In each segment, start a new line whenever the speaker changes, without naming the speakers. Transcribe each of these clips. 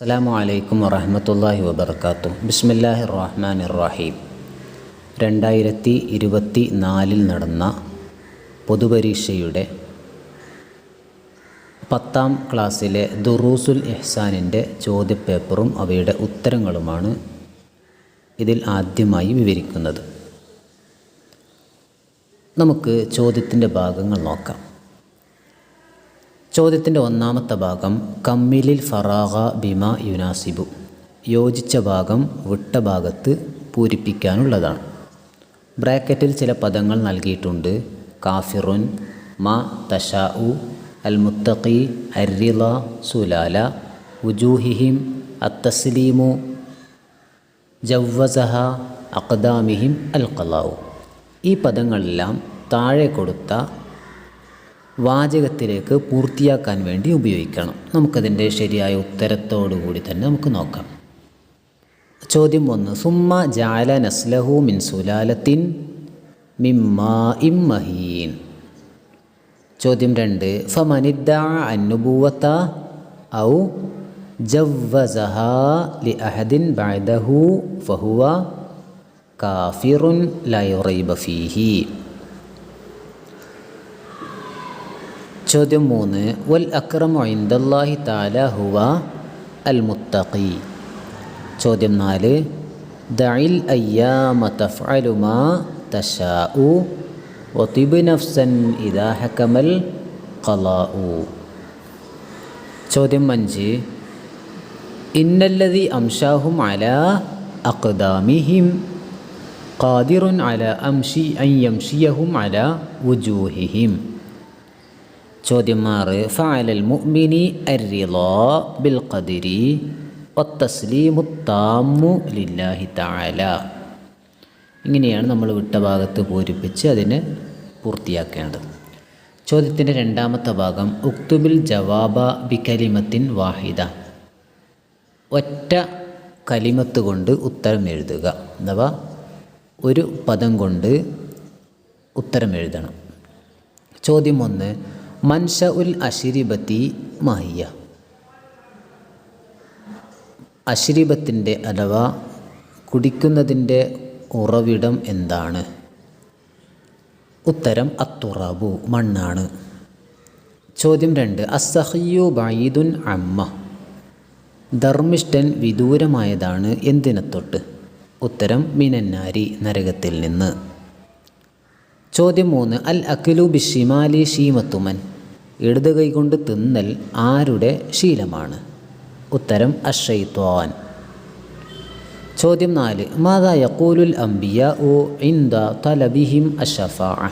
അസ്സലാമു അലൈക്കും വറഹമത്തല്ലാഹി വബർക്കാത്തു ബിസ്മില്ലാഹി റഹ്മാൻ റഹീം രണ്ടായിരത്തി ഇരുപത്തി നാലിൽ നടന്ന പൊതുപരീക്ഷയുടെ പത്താം ക്ലാസ്സിലെ ദുറൂസുൽ ഇഹ്സാനിന്റെ ചോദ്യപേപ്പറും അവയുടെ ഉത്തരങ്ങളുമാണ് ഇതിൽ ആദ്യമായി വിവരിക്കുന്നത്. നമുക്ക് ചോദ്യത്തിന്റെ ഭാഗങ്ങൾ നോക്കാം. ചോദ്യത്തിന്റെ ഒന്നാമത്തെ ഭാഗം കമ്മിലിൽ ഫറാഗ ബിമ യുനാസിബു. യോജിച്ച ഭാഗം വിട്ട ഭാഗത്ത് പൂരിപ്പിക്കാനുള്ളതാണ്. ബ്രാക്കറ്റിൽ ചില പദങ്ങൾ നൽകിയിട്ടുണ്ട്. കാഫിറുൻ മ തഷാഉ അൽ മുത്തഖി അരിള സുലാല ഉജൂഹിഹിം അത്തസ്ലീമു ജവ്വസഹ അഖദാമിഹിം അൽ ഖലാവു ഈ പദങ്ങളെല്ലാം താഴെ കൊടുത്ത വാചകത്തിലേക്ക് പൂർത്തിയാക്കാൻ വേണ്ടി ഉപയോഗിക്കണം. നമുക്കതിന്റെ ശരിയായ ഉത്തരത്തോടുകൂടി തന്നെ നമുക്ക് നോക്കാം. ചോദ്യം ഒന്ന്. സുമ്മ ജാല നസ്ലഹു മിൻ സുലാലത്തിൻ മിമ്മാ ഇമ്മഹീൻ ചോദ്യം രണ്ട്. ഫമനിദ്ദ അന്നുബൂവത്ത ഔ ജവ്വസഹ ലി അഹദിൻ ബഅദഹു ഫഹുവ കാഫിറുൻ ലാ ഫീഹി ചോദ്യം മൂന്ന് വൽ അക്രമു ഇന്ദല്ലാഹി താല ഹുവ അൽ മുത്തഖി. ചോദ്യം നാല് ദഇൽ അയ്യാമ തഫ്അലുമാ തശാഉ വതിബ് നഫ്സൻ ഇദാ ഹക്കമൽ ഖലാഉ. ചോദ്യം അഞ്ച് ഇന്നല്ലതി അംഷാഹും അല അക്ദാമിഹിം ഖാദിറുൻ അല അംഷി അൻ യംഷിയഹും അല വുജൂഹിഹിം. ചോദ്യം ആറ് ഫാലൽ മുഅ്മിനി അർറിളാ ബിൽ ഖദരി വത്തസ്ലീമു താമു ലില്ലാഹി തആല. ഇങ്ങനെയാണ് നമ്മൾ വിട്ട ഭാഗത്ത് പൂരിപ്പിച്ച് അതിനെ പൂർത്തിയാക്കേണ്ടത്. ചോദ്യത്തിന്റെ രണ്ടാമത്തെ ഭാഗം ഉക്തുബിൽ ജവാബ ബി കലിമത്തിൻ വാഹിദ. ഒറ്റ കലിമത്ത് കൊണ്ട് ഉത്തരം എഴുതുക. അഥവാ ഒരു പദം കൊണ്ട് ഉത്തരം എഴുതണം. ചോദ്യം ഒന്ന് മൻഷ ഉൽ അഷിരിബത്തി മാഹിയ. അഷിരിബത്തിന്റെ അഥവാ കുടിക്കുന്നതിന്റെ ഉറവിടം എന്താണ്? ഉത്തരം അത്തുറാബു മണ്ണാണ്. ചോദ്യം രണ്ട് അസഹിയു ബൈദുൻ അമ്മ. ധർമ്മിഷ്ഠൻ വിദൂരമായതാണ് എന്തിനെ തൊട്ട്? ഉത്തരം മിനന്നാരി നരകത്തിൽ നിന്ന്. ചോദ്യം മൂന്ന്. അൽ അഖിലു ബിഷിമാലി ഷീമത്തുമൻ. ഇടത് കൈകൊണ്ട് തിന്നൽ ആരുടെ ശീലമാണ്? ഉത്തരം അഷയ്ത്വാൻ ചോദ്യം നാല്. മാതാ യക്കൂലുൽ അംബിയ ഓ ഇന്ദ തലബിഹിം അഷഫാ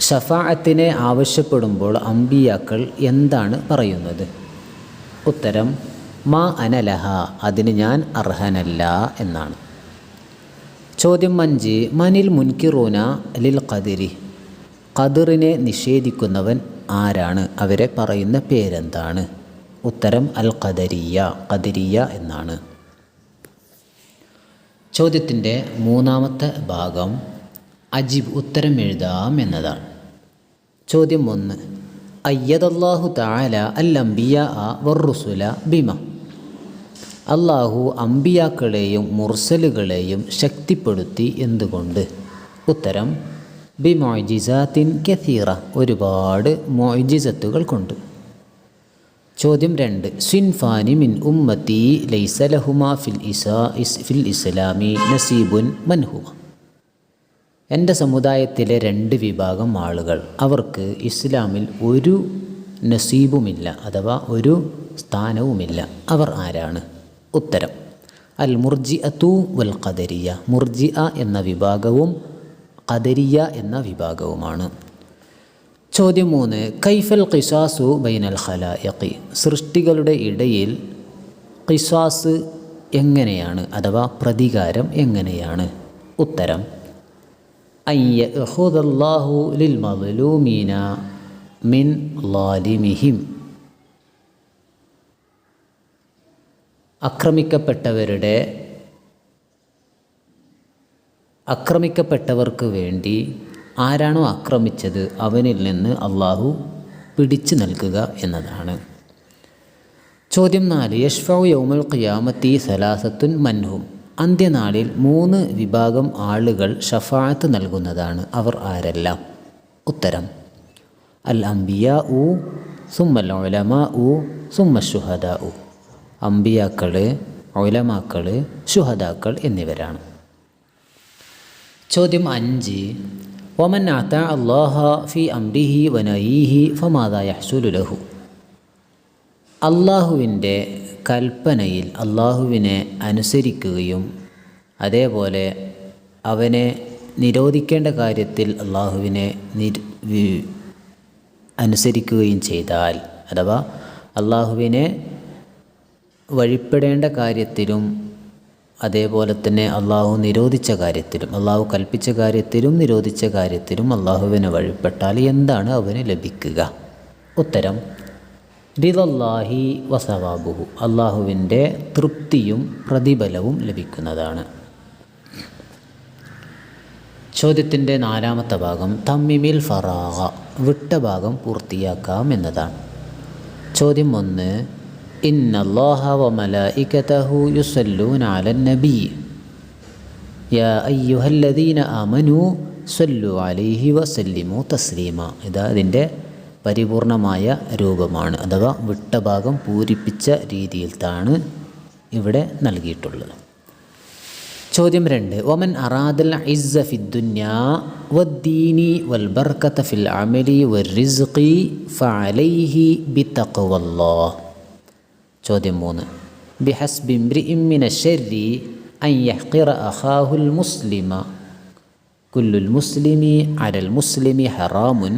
ഷഫാഅത്തിനെ ആവശ്യപ്പെടുമ്പോൾ അംബിയാക്കൾ എന്താണ് പറയുന്നത്? ഉത്തരം മാ അനലഹ അതിന് ഞാൻ അർഹനല്ല എന്നാണ്. ചോദ്യം അഞ്ച് മനിൽ മുൻകിറൂന ലിൽ ഖദിരി. ഖദിറിനെ നിഷേധിക്കുന്നവൻ ആരാണ്? അവരെ പറയുന്ന പേരെന്താണ്? ഉത്തരം അൽ ഖദരിയ ഖദരിയ എന്നാണ്. ചോദ്യത്തിന്റെ മൂന്നാമത്തെ ഭാഗം അജിബ് ഉത്തരം എഴുതാം എന്നതാണ്. ചോദ്യം ഒന്ന്. അയ്യദല്ലാഹു താല അൽ അംബിയ വറുസുല ബിമ. അള്ളാഹു അമ്പിയാക്കളെയും മുർസലുകളെയും ശക്തിപ്പെടുത്തി എന്തുകൊണ്ട്? ഉത്തരം ബി മൊയ്ജിസാത്തിൻ കഥീറ ഒരുപാട് മൊയ്ജിസത്തുകൾ കൊണ്ട്. ചോദ്യം രണ്ട് സിൻഫാനി മിൻ ഉമ്മത്തി ലൈസലഹുമ ഫിൽ ഇസാ ഇസ് ഫിൽ ഇസ്ലാമി നസീബുൻ മൻഹുമ എന്റെ സമുദായത്തിലെ രണ്ട് വിഭാഗം ആളുകൾ അവർക്ക് ഇസ്ലാമിൽ ഒരു നസീബുമില്ല അഥവാ ഒരു സ്ഥാനവുമില്ല. അവർ ആരാണ്? ഉത്തരം. അൽ മുർജി അത്തു വൽ ഖദരിയ മുർജി എന്ന വിഭാഗവും ഖദരിയ എന്ന വിഭാഗവുമാണ്. ചോദ്യം മൂന്ന്. കൈഫൽ ഖിസാസു ബൈനൽ ഖലായഖി. സൃഷ്ടികളുടെ ഇടയിൽ ഖിസാസ് എങ്ങനെയാണ് അഥവാ പ്രതികാരം എങ്ങനെയാണ്? ഉത്തരം. അയ്യഹുദല്ലാഹു ലിൽ മദ്ലൂമീന മിൻ ലാലിമിഹിം. ആക്രമിക്കപ്പെട്ടവരുടെ ആക്രമിക്കപ്പെട്ടവർക്ക് വേണ്ടി ആരാണോ ആക്രമിച്ചത് അവനിൽ നിന്ന് അള്ളാഹു പിടിച്ചു നൽകുക എന്നതാണ്. ചോദ്യം നാല് യഷ്ഫൗ യൗമുൽ ഖിയാമത്തി സലാസത്തുൻ മൻഹും. അന്ത്യനാളിൽ മൂന്ന് വിഭാഗം ആളുകൾ ഷഫാത്ത് നൽകുന്നതാണ്. അവർ ആരെല്ലാം? ഉത്തരം അൽ അംബിയ ഉ സുമ്മൽ ഒലമ ഉ സുമ്മ ഷുഹദ ഉ അമ്പിയാക്കൾ ഒലമാക്കൾ ഷുഹദാക്കൾ എന്നിവരാണ്. ചോദ്യം അഞ്ച്. ഒമൻ അത്ത അള്ളാഹ ഫി അംരിഹി വനയീഹി ഫമാദ യഹ്സുലു ലഹു? അള്ളാഹുവിന്റെ കൽപ്പനയിൽ അള്ളാഹുവിനെ അനുസരിക്കുകയും അതേപോലെ അവനെ നിരോധിക്കേണ്ട കാര്യത്തിൽ അള്ളാഹുവിനെ നിര് അനുസരിക്കുകയും ചെയ്താൽ അഥവാ അള്ളാഹുവിനെ വഴിപ്പെടേണ്ട കാര്യത്തിലും അതേപോലെ തന്നെ അള്ളാഹു നിരോധിച്ച കാര്യത്തിലും അള്ളാഹു കൽപ്പിച്ച കാര്യത്തിലും നിരോധിച്ച കാര്യത്തിലും അള്ളാഹുവിനെ വഴിപ്പെട്ടാൽ എന്താണ് അവന് ലഭിക്കുക? ഉത്തരം റിദല്ലാഹി വസവാബുഹു. അള്ളാഹുവിന്റെ തൃപ്തിയും പ്രതിഫലവും ലഭിക്കുന്നതാണ്. ചോദ്യത്തിന്റെ നാലാമത്തെ ഭാഗം തമ്മിമിൽ ഫറാഹ വിട്ട ഭാഗം പൂർത്തിയാക്കാം എന്നതാണ്. ചോദ്യം ഒന്ന് ഇന്നല്ലാഹ വ മലായികതഹു യുസല്ലൂന അലൻ നബി. യാ അയ്യുഹല്ലദീന ആമനു സല്ലു അലൈഹി വസല്ലിമു തസ്ലീമ. ഇതാ ഇതിന്റെ പരിപൂർണമായ രൂപമാണ് അഥവാ വിട്ടഭാഗം പൂരിപ്പിച്ച രീതിയിലാണ് ഇവിടെ നൽകിയിട്ടുള്ളത്. ചോദ്യം രണ്ട് ഒമൻ അറാദൽ ഇസ്സ ഫിദ്ദുന്യ വദ്ദീനി വൽ ഫിൽ അമലി വറിസ്ഖി ഫഅലൈഹി ബിതഖ്വല്ലാഹ് ചോദ്യം മൂന്ന് ബിഹസ്ബി ഇംറിഇം മിന ശർരി അൻ യഹ്ഖിറ അഖാഹുൽ മുസ്ലിമ കുല്ലുൽ മുസ്ലിമി അലൽ മുസ്ലിമി ഹറാമുൻ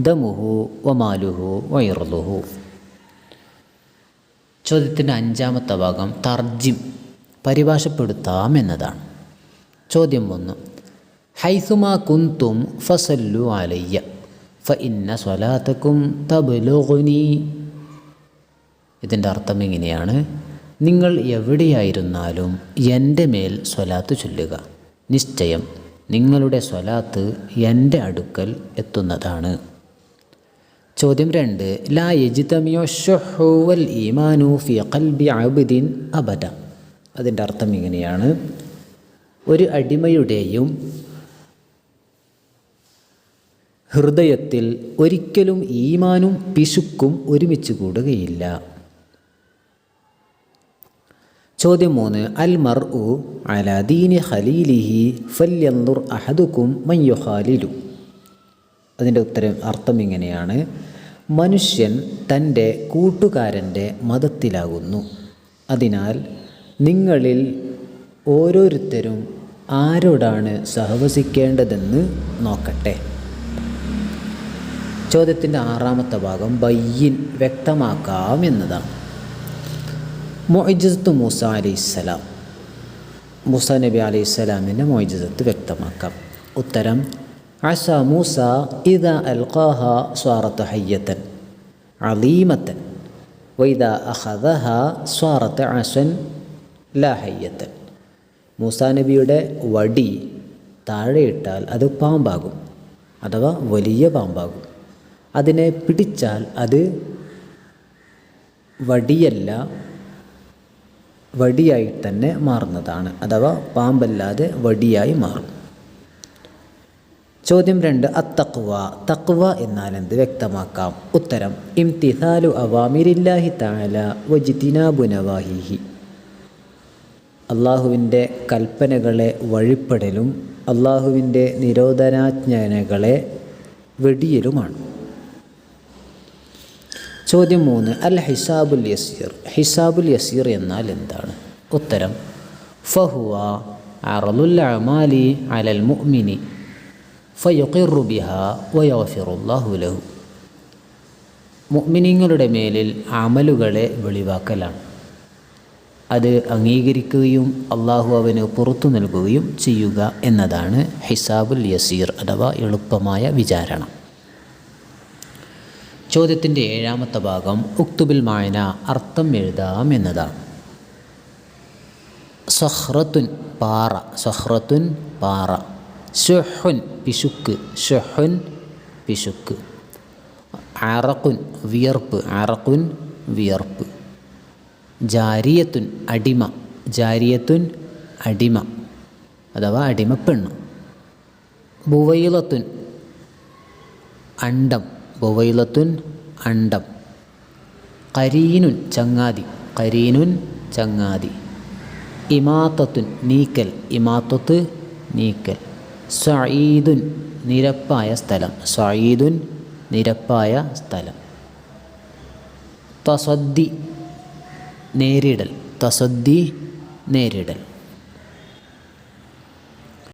ദമുഹു വമാലുഹു വൈറുഹു ചോദ്യത്തിൻ്റെ അഞ്ചാമത്തെ ഭാഗം തർജിം പരിഭാഷപ്പെടുത്താം എന്നതാണ് ചോദ്യം ഒന്ന് ഹൈസുമാ കുന്തും ഫസല്ലു അലയ്യ ഫ ഇന്ന സ്വലാത്തക്കും തബുലുഗുനി ഇതിന്റെ അർത്ഥം ഇങ്ങനെയാണ്. നിങ്ങൾ എവിടെയായിരുന്നാലും എന്റെ മേൽ സ്വലാത്ത് ചൊല്ലുക. നിശ്ചയം നിങ്ങളുടെ സ്വലാത്ത് എന്റെ അടുക്കൽ എത്തുന്നതാണ്. ചോദ്യം രണ്ട് ലാ യജിതമിയോ ഷൊഹുവൽ ഈമാനു ഫി ഖൽബി അബ്ദിൻ അബദ? അതിന്റെ അർത്ഥം ഇങ്ങനെയാണ്. ഒരു അടിമയുടെയും ഹൃദയത്തിൽ ഒരിക്കലും ഈമാനും പിശുക്കും ഒരുമിച്ച് കൂടുകയില്ല. ചോദ്യം മൂന്ന് അൽ മർ ഉ അലാദീനി ഖലീലിഹി ഫല്യന്തുർ അഹദുക്കും മയ്യു ഖാലിലു അതിന്റെ ഉത്തരം അർത്ഥം ഇങ്ങനെയാണ്. മനുഷ്യൻ തന്റെ കൂട്ടുകാരന്റെ മതത്തിലാകുന്നു. അതിനാൽ നിങ്ങളിൽ ഓരോരുത്തരും ആരോടാണ് സഹവസിക്കേണ്ടതെന്ന് നോക്കട്ടെ. ചോദ്യത്തിന്റെ ആറാമത്തെ ഭാഗം ബയ്യൻ വ്യക്തമാക്കാം എന്നതാണ്. മൊയ്ജത്ത് മൂസ അലൈഹിസ്സലാം. മൂസ നബി അലൈഹിസ്സലാമിന്റെ മൊയ്ജത്ത് വ്യക്തമാക്കാം. ഉത്തരം അസ മൂസ ഇദ അൽഖാഹ സ്വാറത്ത് ഹയ്യത്തൻ അലീമത്തൻ വൈദ അഹദഹ സ്വാറത്ത് അസൻ ലാ ഹയ്യത്തൻ. മൂസ നബിയുടെ വടി താഴെയിട്ടാൽ അത് പാമ്പാകും അഥവാ വലിയ പാമ്പാകും. അതിനെ പിടിച്ചാൽ അത് വടിയല്ല വടിയായി തന്നെ മാറുന്നതാണ്. അഥവാ പാമ്പല്ലാതെ വടിയായി മാറും. ചോദ്യം രണ്ട് അത്തക്വ തക്വ എന്നാൽ എന്ത് വ്യക്തമാക്കാം? ഉത്തരം ഇംതിസാലു അവാമിരില്ലാഹി താല വജിത്തിനാബു നവാഹിഹി. അള്ളാഹുവിന്റെ കൽപ്പനകളെ വഴിപ്പെടലും അള്ളാഹുവിന്റെ നിരോധനാജ്ഞാനകളെ വെടിയലുമാണ്. ചോദ്യം മൂന്ന് അൽ ഹിസാബുൽ യസീർ. ഹിസാബുൽ യസീർ എന്നാൽ എന്താണ്? ഉത്തരം ഫഹുവ അറലുൽ അമാലി അലൽ മുഅ്മിനി ഫയുഖിറു ബിഹ വയഗ്ഫിറുല്ലാഹു ലഹു. മുഅ്മിനീങ്ങളുടെ മേലിൽ അമലുകളെ വെളിവാക്കലാണ്. അത് അംഗീകരിക്കുകയും അള്ളാഹു അവന് പുറത്തു നൽകുകയും ചെയ്യുക എന്നതാണ് ഹിസാബുൽ യസീർ അഥവാ എളുപ്പമായ വിചാരണ. ചോദ്യത്തിന്റെ ഏഴാമത്തെ ഭാഗം ഉക്തുബിൽ മായന അർത്ഥം എഴുതാം എന്നതാണ്. സഹ്റത്തുൻ പാറ സഹ്റത്തുൻ പാറ. ഷുഹുൻ പിശുക്ക് ഷുഹുൻ പിശുക്ക്. അറക്കുൻ വിയർപ്പ് അറക്കുൻ വിയർപ്പ്. ജാരിയത്തുൻ അടിമ ജാരിയത്തുൻ അടിമ അഥവാ അടിമപ്പെണ്ണ്. ബുവൈലത്തുൻ അണ്ടം ബുവൈലത്തുൻ അണ്ടം. കരീനുൻ ചങ്ങാതി കരീനുൻ ചങ്ങാതി. ഇമാത്തത്തുൻ നീക്കൽ ഇമാത്തത്ത് നീക്കൽ. സഈദുൻ നിരപ്പായ സ്ഥലം സഈദുൻ നിരപ്പായ സ്ഥലം. തസദ്ദി നേരിടൽ തസദ്ദി നേരിടൽ.